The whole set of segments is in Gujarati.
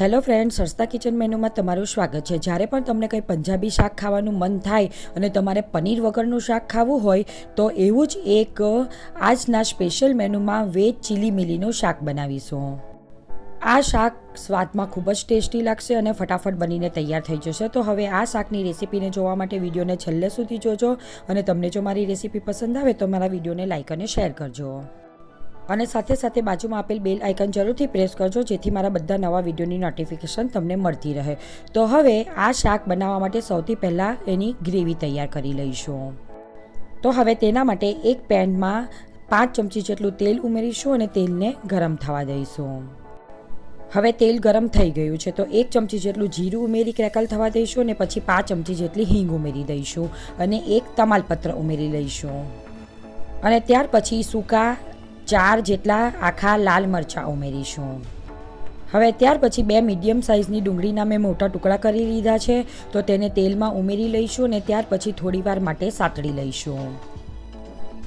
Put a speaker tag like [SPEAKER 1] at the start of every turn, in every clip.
[SPEAKER 1] હેલો ફ્રેન્ડ, સસ્તા કિચન મેનુમાં તમારું સ્વાગત છે. જ્યારે પણ તમને કંઈ પંજાબી શાક ખાવાનું મન થાય અને તમારે પનીર વગરનું શાક ખાવું હોય, તો એવું જ એક આજના સ્પેશિયલ મેનુમાં વેજ ચીલી મિલીનું શાક બનાવીશું. આ શાક સ્વાદમાં ખૂબ જ ટેસ્ટી લાગશે અને ફટાફટ બનીને તૈયાર થઈ જશે. તો હવે આ શાકની રેસીપીને જોવા માટે વિડીયોને છેલ્લે સુધી જોજો અને તમને જો મારી રેસીપી પસંદ આવે, તો મારા વિડીયોને લાઇક અને શેર કરજો. અને સાથે સાથે બાજુમાં આપેલ બેલ આઇકન જરૂરથી પ્રેસ કરજો, જેથી મારા બધા નવા વિડીયોની નોટિફિકેશન તમને મળતી રહે. તો હવે આ શાક બનાવવા માટે સૌથી પહેલાં એની ગ્રેવી તૈયાર કરી લઈશું. તો હવે તેના માટે એક પેનમાં પાંચ ચમચી જેટલું તેલ ઉમેરીશું અને તેલને ગરમ થવા દઈશું. હવે તેલ ગરમ થઈ ગયું છે, તો એક ચમચી જેટલું જીરું ઉમેરી ક્રેકલ થવા દઈશું અને પછી પાંચ ચમચી જેટલી હિંગ ઉમેરી દઈશું અને એક તમાલપત્ર ઉમેરી લઈશું. અને ત્યાર પછી સૂકા ચાર જેટલા આખા લાલ મરચાં ઉમેરીશું. હવે ત્યાર પછી બે મીડિયમ સાઇઝની ડુંગળીના મેં મોટા ટુકડા કરી લીધા છે, તો તેને તેલમાં ઉમેરી લઈશું અને ત્યાર પછી થોડીવાર માટે સાતળી લઈશું.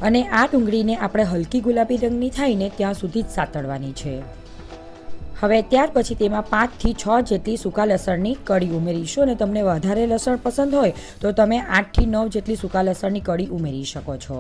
[SPEAKER 1] અને આ ડુંગળીને આપણે હલકી ગુલાબી રંગની થાય ને ત્યાં સુધી જ સાતળવાની છે. હવે ત્યાર પછી તેમાં પાંચથી છ જેટલી સૂકા લસણની કડી ઉમેરીશું અને તમને વધારે લસણ પસંદ હોય, તો તમે આઠથી નવ જેટલી સૂકા લસણની કડી ઉમેરી શકો છો.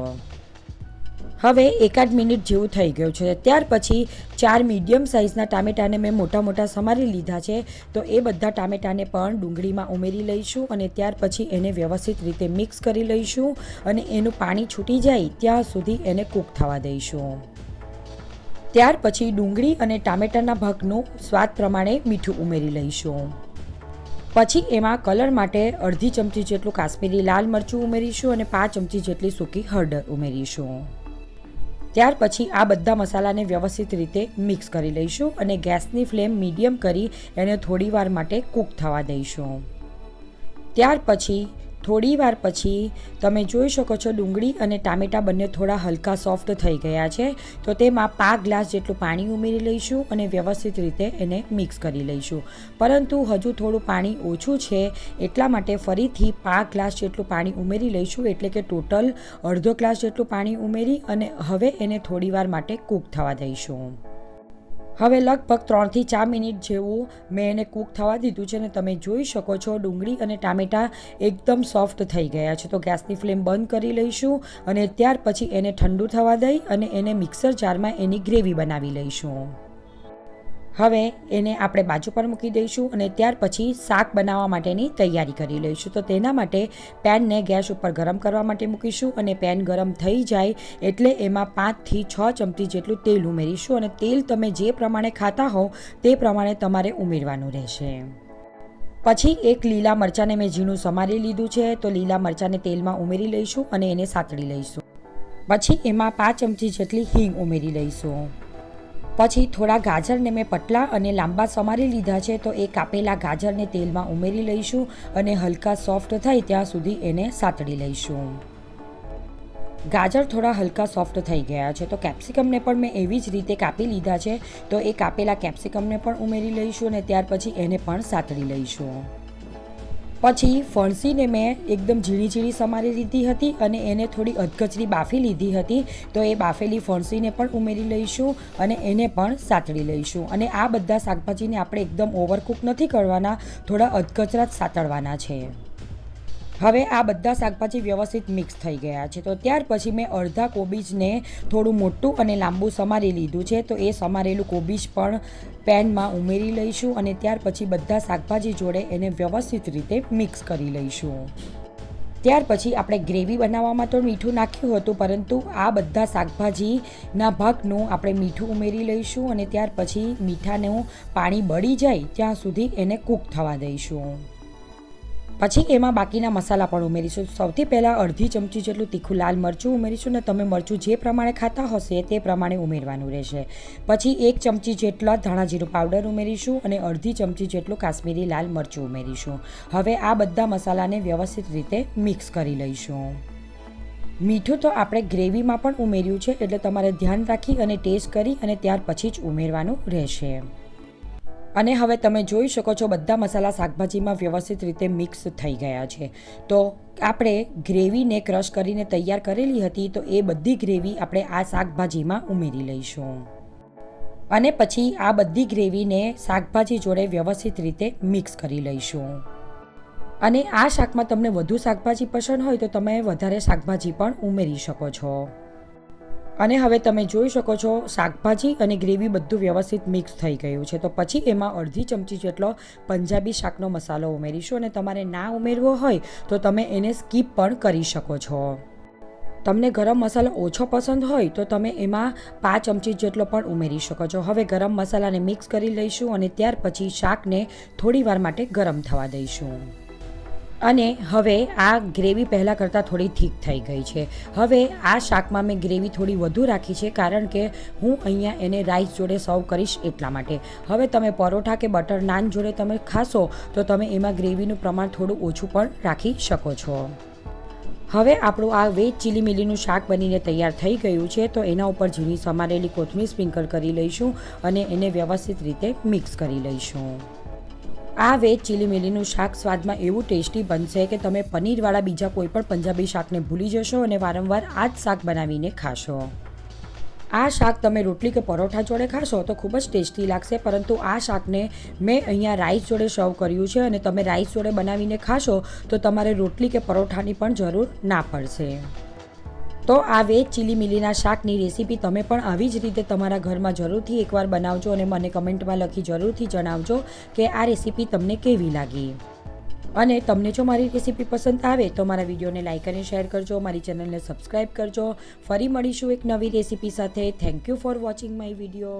[SPEAKER 1] હવે એકાદ મિનિટ જેવું થઈ ગયું છે. ત્યાર પછી ચાર મીડિયમ સાઇઝના ટામેટાને મેં મોટા મોટા સમારી લીધા છે. તો એ બધા ટામેટાને પણ ડુંગળીમાં ઉમેરી લઈશું અને ત્યાર પછી એને વ્યવસ્થિત રીતે મિક્સ કરી લઈશું અને એનું પાણી છૂટી જાય ત્યાં સુધી એને કૂક થવા દઈશું. ત્યાર પછી ડુંગળી અને ટામેટાના ભાગનું સ્વાદ પ્રમાણે મીઠું ઉમેરી લઈશું. પછી એમાં કલર માટે અડધી ચમચી જેટલું કાશ્મીરી લાલ મરચું ઉમેરીશું અને પાંચ ચમચી જેટલી સૂકી હળદર ઉમેરીશું. ત્યાર પછી આ બધા મસાલાને વ્યવસ્થિત રીતે મિક્સ કરી લઈશું અને ગેસની ફ્લેમ મીડિયમ કરી એને થોડી વાર માટે કૂક થવા દઈશું. ત્યાર પછી થોડી વાર પછી તમે જોઈ શકો છો ડુંગળી અને ટામેટાં બંને થોડા હલકા સોફ્ટ થઈ ગયા છે, તો તેમાં પાંચ ગ્લાસ જેટલું પાણી ઉમેરી લઈશું અને વ્યવસ્થિત રીતે એને મિક્સ કરી લઈશું. પરંતુ હજુ થોડું પાણી ઓછું છે, એટલા માટે ફરીથી પાંચ ગ્લાસ જેટલું પાણી ઉમેરી લઈશું, એટલે કે ટોટલ અડધો ગ્લાસ જેટલું પાણી ઉમેરી અને હવે એને થોડીવાર માટે કૂક થવા દઈશું. હવે લગભગ ત્રણથી ચાર મિનિટ જેવું મેં એને કૂક થવા દીધું છે અને તમે જોઈ શકો છો ડુંગળી અને ટામેટાં એકદમ સોફ્ટ થઈ ગયા છે. તો ગેસની ફ્લેમ બંધ કરી લઈશું અને ત્યાર પછી એને ઠંડુ થવા દઈ અને એને મિક્સર જારમાં એની ગ્રેવી બનાવી લઈશું. હવે એને આપણે બાજુ પર મૂકી દઈશું અને ત્યાર પછી શાક બનાવવા માટેની તૈયારી કરી લઈશું. તો તેના માટે પેનને ગેસ ઉપર ગરમ કરવા માટે મૂકીશું અને પેન ગરમ થઈ જાય એટલે એમાં પાંચથી છ ચમચી જેટલું તેલ ઉમેરીશું અને તેલ તમે જે પ્રમાણે ખાતા હો તે પ્રમાણે તમારે ઉમેરવાનું રહેશે. પછી એક લીલા મરચાંને મેં ઝીણું સમારી લીધું છે, તો લીલા મરચાંને તેલમાં ઉમેરી લઈશું અને એને સાતળી લઈશું. પછી એમાં પાંચ ચમચી જેટલી હિંગ ઉમેરી લઈશું. પછી થોડા ગાજરને મેં પટલા અને લાંબા સમારી લીધા છે, તો એ કાપેલા ગાજરને તેલમાં ઉમેરી લઈશું અને હલકા સોફ્ટ થાય ત્યાં સુધી એને સાતળી લઈશું. ગાજર થોડા હલકા સોફ્ટ થઈ ગયા છે, તો કેપ્સિકમને પણ મેં એવી જ રીતે કાપી લીધા છે, તો એ કાપેલા કેપ્સિકમને પણ ઉમેરી લઈશું અને ત્યાર પછી એને પણ સાતળી લઈશું. પછી ફણસીને મેં એકદમ ઝીણી ઝીણી સમારી લીધી હતી અને એને થોડી અધકચરી બાફી લીધી હતી. તો એ બાફેલી ફણસીને પણ ઉમેરી લઈશું અને એને પણ સાતળી લઈશું. અને આ બધા શાકભાજીને આપણે એકદમ ઓવરકુક નથી કરવાના, થોડા અધકચરા જ સાતળવાના છે. હવે આ બધા શાકભાજી વ્યવસ્થિત મિક્સ થઈ ગયા છે. તો ત્યાર પછી મેં અડધા કોબીજને થોડું મોટું અને લાંબુ સમારી લીધું છે. તો એ સમારેલું કોબીજ પણ પેનમાં ઉમેરી લઈશું અને ત્યાર પછી બધા શાકભાજી જોડે એને વ્યવસ્થિત રીતે મિક્સ કરી લઈશું. ત્યાર પછી આપણે ગ્રેવી બનાવવામાં તો મીઠું નાખ્યું હતું, પરંતુ આ બધા શાકભાજીના ભાગનું આપણે મીઠું ઉમેરી લઈશું અને ત્યાર પછી મીઠાનું પાણી બળી જાય ત્યાં સુધી એને કૂક થવા દઈશું. પછી એમાં બાકીના મસાલા પણ ઉમેરીશું. સૌથી પહેલાં અડધી ચમચી જેટલું તીખું લાલ મરચું ઉમેરીશું ને તમે મરચું જે પ્રમાણે ખાતા હશે તે પ્રમાણે ઉમેરવાનું રહેશે. પછી એક ચમચી જેટલા ધાણા જીરું પાવડર ઉમેરીશું અને અડધી ચમચી જેટલું કાશ્મીરી લાલ મરચું ઉમેરીશું. હવે આ બધા મસાલાને વ્યવસ્થિત રીતે મિક્સ કરી લઈશું. મીઠું તો આપણે ગ્રેવીમાં પણ ઉમેર્યું છે, એટલે તમારે ધ્યાન રાખી અને ટેસ્ટ કરી અને ત્યાર પછી જ ઉમેરવાનું રહેશે. અને હવે તમે જોઈ શકો છો બધા મસાલા શાકભાજીમાં વ્યવસ્થિત રીતે મિક્સ થઈ ગયા છે. તો આપણે ગ્રેવીને ક્રશ કરીને તૈયાર કરેલી હતી, તો એ બધી ગ્રેવી આપણે આ શાકભાજીમાં ઉમેરી લઈશું. અને પછી આ બધી ગ્રેવીને શાકભાજી જોડે વ્યવસ્થિત રીતે મિક્સ કરી લઈશું. અને આ શાકમાં તમને વધુ શાકભાજી પસંદ હોય તો તમે વધારે શાકભાજી પણ ઉમેરી શકો છો. અને હવે તમે જોઈ શકો છો, શાકભાજી અને ગ્રેવી બધું વ્યવસ્થિત મિક્સ થઈ ગયું છે. તો પછી એમાં અડધી ચમચી જેટલો પંજાબી શાકનો મસાલો ઉમેરીશું અને તમારે ના ઉમેરવો હોય તો તમે એને સ્કીપ પણ કરી શકો છો. તમને ગરમ મસાલો ઓછો પસંદ હોય તો તમે એમાં પાંચ ચમચી જેટલો પણ ઉમેરી શકો છો. હવે ગરમ મસાલાને મિક્સ કરી લઈશું અને ત્યાર પછી શાકને થોડી વાર માટે ગરમ થવા દઈશું. અને હવે આ ગ્રેવી પહેલાં કરતાં થોડી થીક થઈ ગઈ છે. હવે આ શાકમાં મેં ગ્રેવી થોડી વધુ રાખી છે, કારણ કે હું અહીંયા એને રાઈસ જોડે સર્વ કરીશ એટલા માટે. હવે તમે પરોઠા કે બટર નાન જોડે તમે ખાશો, તો તમે એમાં ગ્રેવીનું પ્રમાણ થોડું ઓછું પણ રાખી શકો છો. હવે આપણું આ વેજ ચીલી મિલીનું શાક બનીને તૈયાર થઈ ગયું છે, તો એના ઉપર ઝીણી સમારેલી કોથમીર સ્પ્રિંકલ કરી લઈશું અને એને વ્યવસ્થિત રીતે મિક્સ કરી લઈશું. આ વેજ ચીલી મિલીનું શાક સ્વાદમાં એવું ટેસ્ટી બનશે કે તમે પનીરવાળા બીજા કોઈ પણ પંજાબી શાકને ભૂલી જશો અને વારંવાર આ જ શાક બનાવીને ખાશો. આ શાક તમે રોટલી કે પરોઠા જોડે ખાશો તો ખૂબ જ ટેસ્ટી લાગશે, પરંતુ આ શાકને મેં અહીંયા રાઈસ જોડે સર્વ કર્યું છે અને તમે રાઈસ જોડે બનાવીને ખાશો તો તમારે રોટલી કે પરોઠાની પણ જરૂર ના પડશે. તો આ વેજ ચીલી મિલીના શાકની રેસીપી તમે પણ આવી જ રીતે તમારા ઘરમાં જરૂરથી એકવાર બનાવજો અને મને કમેન્ટમાં લખી જરૂરથી જણાવજો કે આ રેસીપી તમને કેવી લાગી. અને તમને જો મારી રેસીપી પસંદ આવે તો મારા વિડીયોને લાઇક અને શેર કરજો, મારી ચેનલને સબસ્ક્રાઈબ કરજો. ફરી મળીશું એક નવી રેસીપી સાથે. Thank you for watching my video